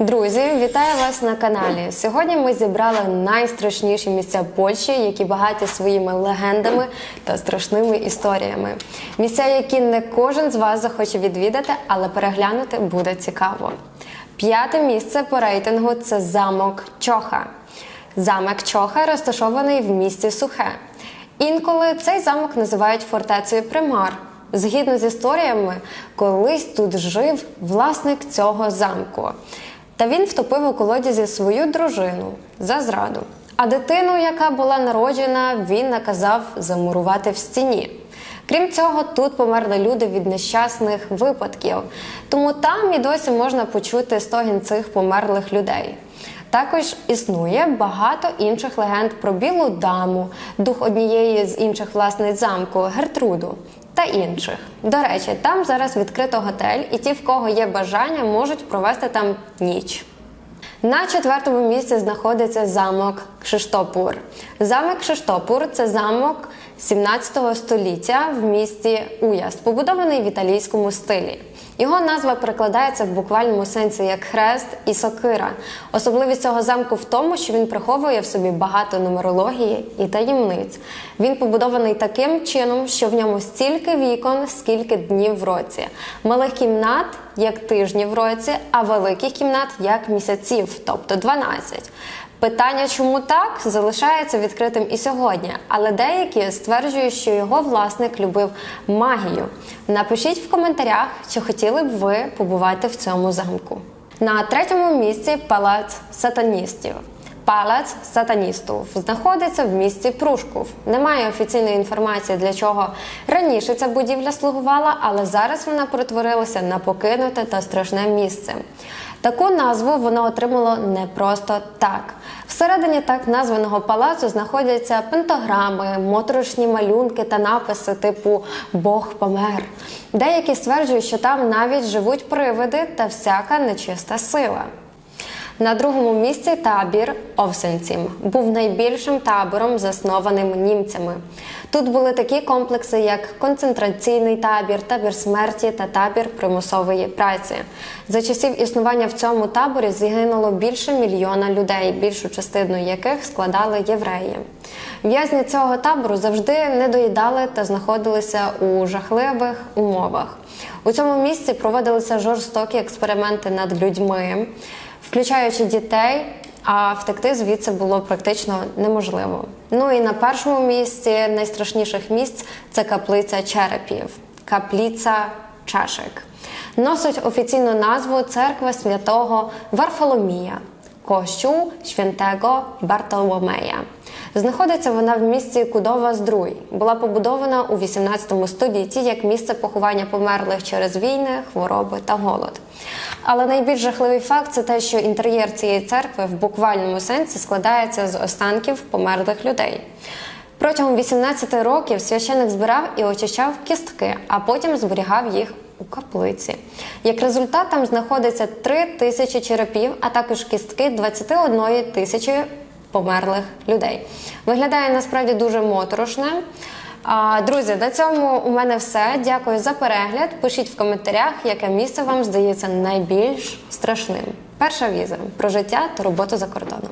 Друзі, вітаю вас на каналі. Сьогодні ми зібрали найстрашніші місця Польщі, які багаті своїми легендами та страшними історіями. Місця, які не кожен з вас захоче відвідати, але переглянути буде цікаво. П'яте місце по рейтингу це замок Чоха. Замок Чоха розташований в місті Сухе. Інколи цей замок називають фортецею Примар. Згідно з історіями, колись тут жив власник цього замку. Та він втопив у колодязі свою дружину за зраду. А дитину, яка була народжена, він наказав замурувати в стіні. Крім цього, тут померли люди від нещасних випадків, тому там і досі можна почути стогін цих померлих людей. Також існує багато інших легенд про білу даму, дух однієї з інших власниць замку Гертруду та інших. До речі, там зараз відкрито готель, і ті, в кого є бажання, можуть провести там ніч. На четвертому місці знаходиться замок Кшиштопур. Замок Кшиштопур це замок 17 століття в місті Уяст, побудований в італійському стилі. Його назва перекладається в буквальному сенсі як хрест і сокира. Особливість цього замку в тому, що він приховує в собі багато нумерології і таємниць. Він побудований таким чином, що в ньому стільки вікон, скільки днів в році, малих кімнат як тижні в році, а великих кімнат як місяців, тобто 12. Питання, чому так, залишається відкритим і сьогодні, але деякі стверджують, що його власник любив магію. Напишіть в коментарях, чи хотіли б ви побувати в цьому замку. На третьому місці палац сатаністів. Палац сатаністів знаходиться в місті Прушков. Немає офіційної інформації, для чого раніше ця будівля слугувала, але зараз вона перетворилася на покинуте та страшне місце. Таку назву воно отримало не просто так. Всередині так названого палацу знаходяться пентаграми, моторошні малюнки та написи типу Бог помер. Деякі стверджують, що там навіть живуть привиди та всяка нечиста сила. На другому місці табір Овсенцім був найбільшим табором, заснованим німцями. Тут були такі комплекси, як концентраційний табір, табір смерті та табір примусової праці. За часів існування в цьому таборі загинуло більше мільйона людей, більшу частину яких складали євреї. В'язні цього табору завжди не доїдали та знаходилися у жахливих умовах. У цьому місці проводилися жорстокі експерименти над людьми включаючи дітей, а втекти звідси було практично неможливо. Ну і на першому місці найстрашніших місць це каплиця черепів, капліця чашек. Носить офіційну назву Церква святого Варфоломія, Кощу святого Бартоломея. Знаходиться вона в місті Кудова Здруй. Була побудована у 18 столітті як місце поховання померлих через війни, хвороби та голод. Але найбільш жахливий факт це те, що інтер'єр цієї церкви в буквальному сенсі складається з останків померлих людей. Протягом 18 років священик збирав і очищав кістки, а потім зберігав їх у каплиці. Як результат, там знаходиться 3 тисячі черепів, а також кістки 21 тисячі померлих людей. Виглядає насправді дуже моторошне. А, Друзі, на цьому у мене все. Дякую за перегляд. Пишіть в коментарях, яке місце вам здається найбільш страшним. Перша віза про життя та роботу за кордоном.